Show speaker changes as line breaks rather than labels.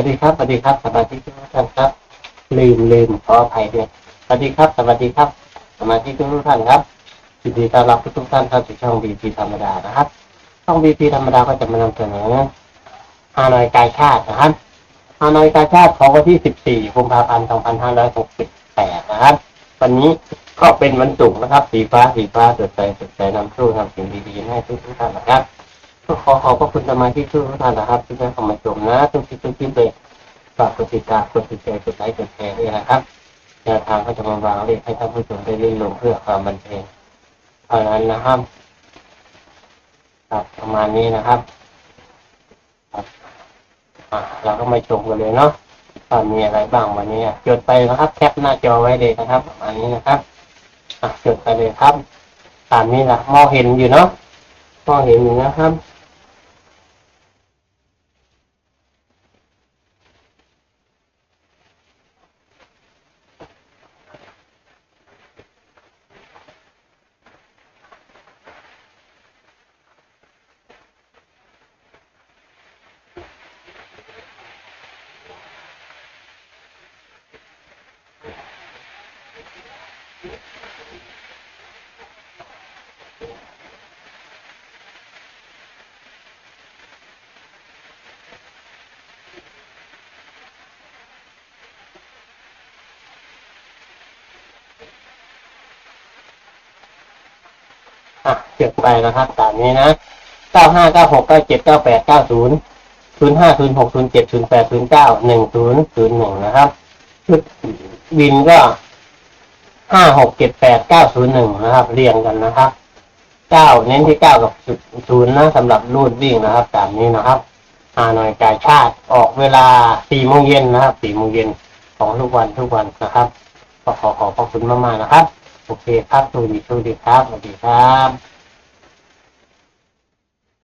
วัสดีครับสวัสดีครับสวัสดีทุกท่านครับ ลืมลืมขออภัยด้วยสวัสดีครับสวัสดีครับสมาชิกทุกท่านครับยินดีต้อนรับทุกท่านเข้าสู่ช่องบีพีธรรมดานะครับช่องบีพีธรรมดาก็จะมานำเสนอฮานอยกายชาตินะครับฮานอยกายชาติของวันที่ 14กุมภาพันธ์ 2568 นะครับ วันนี้ก็เป็นวันศุกร์นะครับ สีฟ้าสีฟ้าสดใสสดใสนำสู้ทำสิ่งดีๆให้ทุกท่านนะครับ ก็ขอขอบพระคุณสมาชิกทุกท่านนะครับที่ได้เข้ามาชมนะทุกที่ทุกที่เลยฝากกดติดตามกดติดใจกดไลค์กดแชร์ด้วยนะครับแนวทางก็จะมาวางเลขให้ท่านผู้ชมได้เล่นลงเพื่อความบันเทิงเท่านั้นนะครับครับประมาณนี้นะครับครับอะเราก็มาชมกันเลยเนาะว่ามีอะไรบ้างวันนี้จดไปนะครับแคปหน้าจอไว้เลยนะครับประมาณนี้นะครับอะจดไปเลยครับ ตามนี้นะมองเห็นอยู่เนาะมองเห็นอยู่นะครับ อะเก็บไปนะครับตามนี้นะเก้าห้าเก้าหกเก้าเจ็ดเก้าแปดเก้าศูนย์ศูนย์ห้าศูนย์หกศูนย์เจ็ดศูนย์แปดศูนย์เก้าหนึ่งศูนย์ศูนย์หนึ่งนะครับชุดวินก็ห้าหกเจ็ดแปดเก้าศูนย์หนึ่งนะครับ เรียงกันนะครับเก้าเน้นที่เก้ากับศูนย์นะสำหรับรูดวิ่งนะครับ ตามนี้นะครับฮานอยกายชาติออกเวลาสี่โมงเย็นนะครับสี่โมงเย็นของทุกวันทุกวันนะครับ ก็ขอขอบพระคุณมากๆนะครับ โอเคครับสวัสดีสวัสดีครับสวัสดีครับ